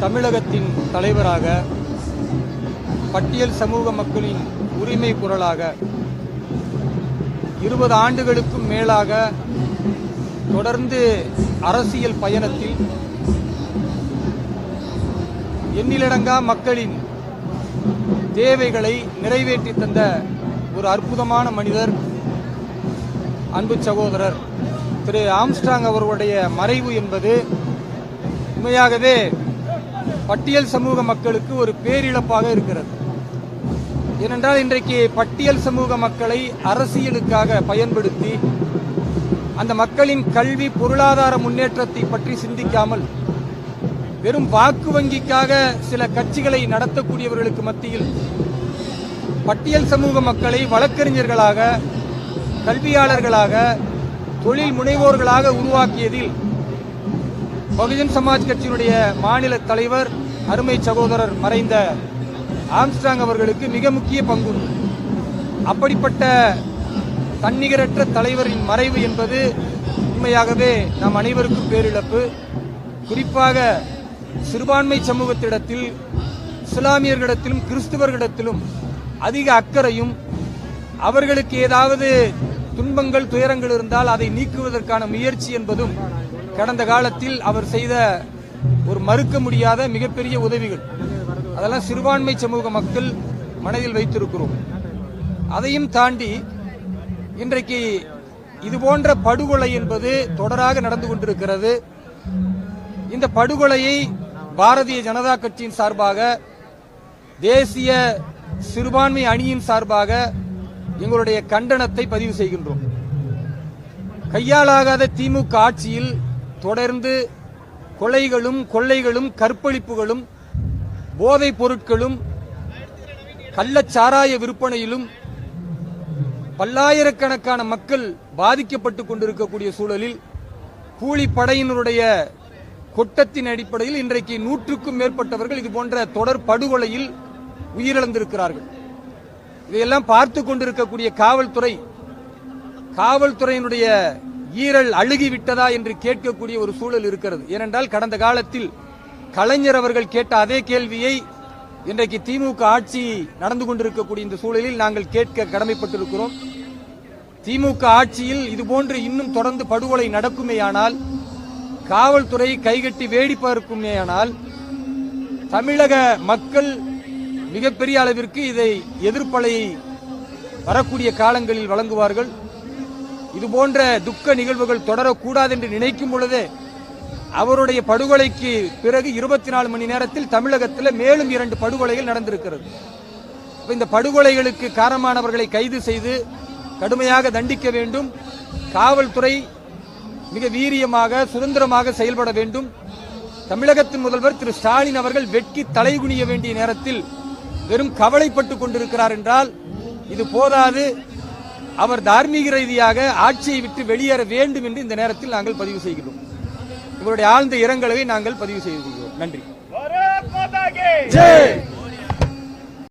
தமிழகத்தின் தலைவராக பட்டியல் சமூக மக்களின் உரிமை குரலாக இருபது ஆண்டுகளுக்கும் மேலாக தொடர்ந்து அரசியல் பயணத்தில் எண்ணிலடங்கா மக்களின் தேவைகளை நிறைவேற்றி தந்த ஒரு அற்புதமான மனிதர் அன்பு சகோதரர் திரு ஆம்ஸ்ட்ராங் அவர்களுடைய மறைவு என்பது உண்மையாகவே பட்டியல் சமூக மக்களுக்கு ஒரு பேரிழப்பாக இருக்கிறது. ஏனென்றால் இன்றைக்கு பட்டியல் சமூக மக்களை அரசியலுக்காக பயன்படுத்தி அந்த மக்களின் கல்வி பொருளாதார முன்னேற்றத்தை பற்றி சிந்திக்காமல் வெறும் வாக்கு வங்கிக்காக சில கட்சிகளை நடத்தக்கூடியவர்களுக்கு மத்தியில் பட்டியல் சமூக மக்களை வழக்கறிஞர்களாக கல்வியாளர்களாக தொழில் முனைவோர்களாக உருவாக்கியதில் பகுஜன் சமாஜ் கட்சியினுடைய மாநில தலைவர் அருமை சகோதரர் மறைந்த ஆம்ஸ்டாங் அவர்களுக்கு மிக முக்கிய பங்கு அப்படிப்பட்ட தன்னிகரற்ற தலைவரின் மறைவு என்பது உண்மையாகவே நம் அனைவருக்கும் பேரிழப்பு. குறிப்பாக சிறுபான்மை சமூகத்திடத்தில் இஸ்லாமியர்களிடத்திலும் கிறிஸ்துவர்களிடத்திலும் அதிக அக்கறையும் அவர்களுக்கு ஏதாவது துன்பங்கள் துயரங்கள் இருந்தால் அதை நீக்குவதற்கான முயற்சி என்பதும் கடந்த காலத்தில் அவர் செய்த ஒரு மறுக்க முடியாத மிகப்பெரிய உதவிகள். அதெல்லாம் சிறுபான்மை சமூக மக்கள் மனதில் வைத்திருக்கிறோம். அதையும் தாண்டி இன்றைக்கு இது போன்ற படுகொலை என்பது தொடராக நடந்து கொண்டிருக்கிறது. இந்த படுகொலையை பாரதிய ஜனதா கட்சியின் சார்பாக தேசிய சிறுபான்மை அணியின் சார்பாக எங்களுடைய கண்டனத்தை பதிவு செய்கின்றோம். கையாளாகாத திமுக ஆட்சியில் தொடர்ந்து கொலைகளும் கொள்ளைகளும் கற்பழிப்புகளும் போதைப் பொருட்களும் கள்ளச்சாராய விற்பனையிலும் பல்லாயிரக்கணக்கான மக்கள் பாதிக்கப்பட்டுக் கொண்டிருக்கக்கூடிய சூழலில் கூலிப்படையினருடைய கொட்டத்தின் அடிப்படையில் இன்றைக்கு நூற்றுக்கும் மேற்பட்டவர்கள் இது போன்ற தொடர் படுகொலையில் உயிரிழந்திருக்கிறார்கள். இதையெல்லாம் பார்த்து கொண்டிருக்கக்கூடிய காவல்துறை காவல்துறையினுடைய ஈரல் அழுகிவிட்டதா என்று கேட்கக்கூடிய ஒரு சூழல் இருக்கிறது. ஏனென்றால் கடந்த காலத்தில் கலைஞர் அவர்கள் கேட்ட அதே கேள்வியை இன்றைக்கு திமுக ஆட்சி நடந்து கொண்டிருக்கக்கூடிய இந்த சூழலில் நாங்கள் கேட்க கடமைப்பட்டிருக்கிறோம். திமுக ஆட்சியில் இதுபோன்று இன்னும் தொடர்ந்து படுகொலை நடக்குமேயானால் காவல்துறை கைகட்டி வேடி பார்க்குமேயானால் தமிழக மக்கள் மிகப்பெரிய அளவிற்கு இதை எதிர்ப்பலையை வரக்கூடிய காலங்களில் வழங்குவார்கள். இது போன்ற துக்க நிகழ்வுகள் தொடரக்கூடாது என்று நினைக்கும் பொழுதே அவருடைய படுகொலைக்கு பிறகு இருபத்தி நாலு மணி நேரத்தில் தமிழகத்தில் மேலும் இரண்டு படுகொலைகள் நடந்திருக்கிறது. இந்த படுகொலைகளுக்கு காரணமானவர்களை கைது செய்து கடுமையாக தண்டிக்க வேண்டும். காவல்துறை மிக வீரியமாக சுதந்திரமாக செயல்பட வேண்டும். தமிழகத்தின் முதல்வர் திரு ஸ்டாலின் அவர்கள் வெட்கி தலைகுனிய வேண்டிய நேரத்தில் வெறும் கவலைப்பட்டுக் கொண்டிருக்கிறார் என்றால் இது போதாது. அவர் தார்மீக ரீதியாக ஆட்சியை விட்டு வெளியேற வேண்டும் என்று இந்த நேரத்தில் நாங்கள் பதிவு செய்கிறோம் இவருடைய ஆழ்ந்த இரங்கலை நாங்கள் பதிவு செய்து கொள்கிறோம். நன்றி.